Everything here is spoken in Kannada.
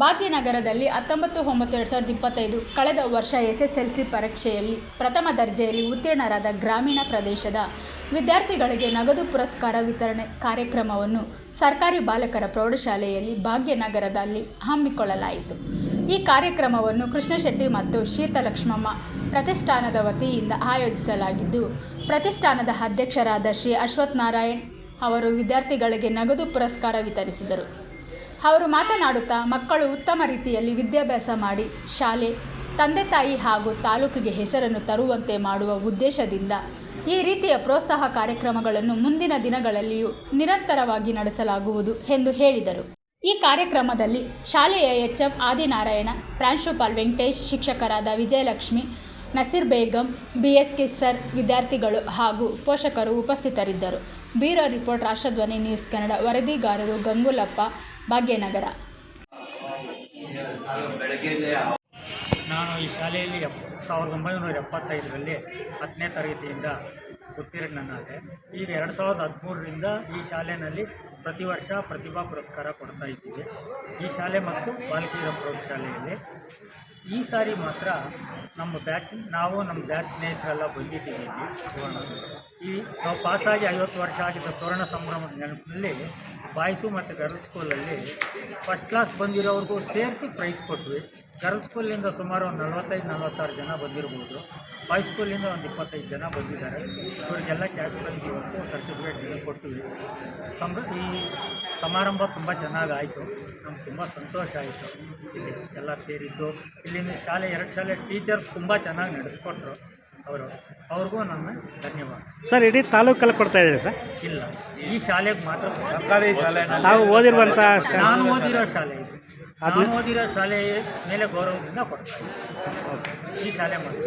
ಭಾಗ್ಯನಗರದಲ್ಲಿ ಹತ್ತೊಂಬತ್ತು ಒಂಬತ್ತು ಎರಡು ಸಾವಿರದ ಇಪ್ಪತ್ತೈದು ಕಳೆದ ವರ್ಷ ಎಸ್ ಎಸ್ ಎಲ್ ಸಿ ಪರೀಕ್ಷೆಯಲ್ಲಿ ಪ್ರಥಮ ದರ್ಜೆಯಲ್ಲಿ ಉತ್ತೀರ್ಣರಾದ ಗ್ರಾಮೀಣ ಪ್ರದೇಶದ ವಿದ್ಯಾರ್ಥಿಗಳಿಗೆ ನಗದು ಪುರಸ್ಕಾರ ವಿತರಣೆ ಕಾರ್ಯಕ್ರಮವನ್ನು ಸರ್ಕಾರಿ ಬಾಲಕರ ಪ್ರೌಢಶಾಲೆಯಲ್ಲಿ ಭಾಗ್ಯನಗರದಲ್ಲಿ ಹಮ್ಮಿಕೊಳ್ಳಲಾಯಿತು. ಈ ಕಾರ್ಯಕ್ರಮವನ್ನು ಕೃಷ್ಣಶೆಟ್ಟಿ ಮತ್ತು ಶೀತಲಕ್ಷ್ಮಮ್ಮ ಪ್ರತಿಷ್ಠಾನದ ವತಿಯಿಂದ ಆಯೋಜಿಸಲಾಗಿದ್ದು, ಪ್ರತಿಷ್ಠಾನದ ಅಧ್ಯಕ್ಷರಾದ ಶ್ರೀ ಅಶ್ವಥ್ ನಾರಾಯಣ್ ಅವರು ವಿದ್ಯಾರ್ಥಿಗಳಿಗೆ ನಗದು ಪುರಸ್ಕಾರ ವಿತರಿಸಿದರು. ಅವರು ಮಾತನಾಡುತ್ತಾ ಮಕ್ಕಳು ಉತ್ತಮ ರೀತಿಯಲ್ಲಿ ವಿದ್ಯಾಭ್ಯಾಸ ಮಾಡಿ ಶಾಲೆ, ತಂದೆ ತಾಯಿ ಹಾಗೂ ತಾಲೂಕಿಗೆ ಹೆಸರನ್ನು ತರುವಂತೆ ಮಾಡುವ ಉದ್ದೇಶದಿಂದ ಈ ರೀತಿಯ ಪ್ರೋತ್ಸಾಹ ಕಾರ್ಯಕ್ರಮಗಳನ್ನು ಮುಂದಿನ ದಿನಗಳಲ್ಲಿಯೂ ನಿರಂತರವಾಗಿ ನಡೆಸಲಾಗುವುದು ಎಂದು ಹೇಳಿದರು. ಈ ಕಾರ್ಯಕ್ರಮದಲ್ಲಿ ಶಾಲೆಯ ಎಚ್ ಎಂ ಆದಿನಾರಾಯಣ, ಪ್ರಾಂಶುಪಾಲ್ ವೆಂಕಟೇಶ್, ಶಿಕ್ಷಕರಾದ Vijayalakshmi, Naseer Begum B S K sir ವಿದ್ಯಾರ್ಥಿಗಳು ಹಾಗೂ ಪೋಷಕರು ಉಪಸ್ಥಿತರಿದ್ದರು. Bureau report, Rashtradhwani news Kannada, ವರದಿಗಾರರು Gangulappa, Bhagyanagar. ನಾನು ಈ ಶಾಲೆಯಲ್ಲಿ ಎಪ್, ಸಾವಿರದ ಒಂಬೈನೂರ ಎಪ್ಪತ್ತೈದರಲ್ಲಿ ಹತ್ತನೇ ತರಗತಿಯಿಂದ ಉತ್ತೀರ್ಣನಾದೆ ಈಗ ಎರಡು ಸಾವಿರದ ಹದಿಮೂರರಿಂದ ಈ ಶಾಲೆಯಲ್ಲಿ ಪ್ರತಿ ವರ್ಷ ಪ್ರತಿಭಾ ಪುರಸ್ಕಾರ ಕೊಡ್ತಾ ಇದ್ದೀವಿ. ಈ ಶಾಲೆ ಮತ್ತು ಬಾಲಕಿಯರ ಪ್ರೌಢಶಾಲೆಯಲ್ಲಿ ಈ ಸಾರಿ ಮಾತ್ರ ನಮ್ಮ ಬ್ಯಾಚ್ ನಾವು ನಮ್ಮ ಬ್ಯಾಚ್ ಸ್ನೇಹಿತರೆಲ್ಲ ಬಂದಿದ್ದೀವಿ ಈ ನಾವು ಪಾಸಾಗಿ ಐವತ್ತು ವರ್ಷ ಆಗಿದ್ದ ಸುವರ್ಣ ಸಂಭ್ರಮದ ನೆನಪಿನಲ್ಲಿ ಬಾಯ್ಸು ಮತ್ತು ಗರ್ಲ್ಸ್ ಸ್ಕೂಲಲ್ಲಿ ಫಸ್ಟ್ ಕ್ಲಾಸ್ ಬಂದಿರೋರಿಗೂ ಸೇರಿಸಿ ಪ್ರೈಸ್ ಕೊಟ್ವಿ. ಗರ್ಲ್ಸ್ ಸ್ಕೂಲಿಂದ ಸುಮಾರು ಒಂದು ನಲವತ್ತೈದು ನಲ್ವತ್ತಾರು ಜನ ಬಂದಿರ್ಬೋದು. ಬಾಯ್ಸ್ ಸ್ಕೂಲಿಂದ ಒಂದು ಇಪ್ಪತ್ತೈದು ಜನ ಬಂದಿದ್ದಾರೆ. ಇವರಿಗೆಲ್ಲ ಕ್ಯಾಶ್ ಪ್ರೈಸ್ ಇವತ್ತು ಸರ್ಟಿಫಿಕೇಟ್ ಕೊಟ್ಟಿವಿ ಸಂಬ ಈ ಸಮಾರಂಭ ತುಂಬ ಚೆನ್ನಾಗಿ ಆಯಿತು. ನಮ್ಗೆ ತುಂಬ ಸಂತೋಷ ಆಯಿತು. ಇಲ್ಲಿ ಎಲ್ಲ ಸೇರಿದ್ದು. ಇಲ್ಲಿನ ಶಾಲೆ ಎರಡು ಶಾಲೆ ಟೀಚರ್ಸ್ ತುಂಬ ಚೆನ್ನಾಗಿ ನಡೆಸ್ಕೊಟ್ರು ಅವರು. ಅವ್ರಿಗೂ ನನ್ನ ಧನ್ಯವಾದ. ಸರ್ ಇಡೀ ತಾಲೂಕಲ್ಲಿ ಕೊಡ್ತಾ ಇದ್ದೀರಿ ಸರ್? ಇಲ್ಲ. ಈ ಶಾಲೆಗೆ ಮಾತ್ರ ಸರ್ಕಾರಿ ಶಾಲೆ ನಾವು ಓದಿರುವಂಥ ನಾನು ಓದಿರೋ ಶಾಲೆ ಇದು. ನಾನು ಓದಿರೋ ಶಾಲೆ ಮೇಲೆ ಗೌರವದಿಂದ ಕೊಡ್ತಾ ಇದ್ದೀನಿ. ಈ ಶಾಲೆ ಮಾತ್ರ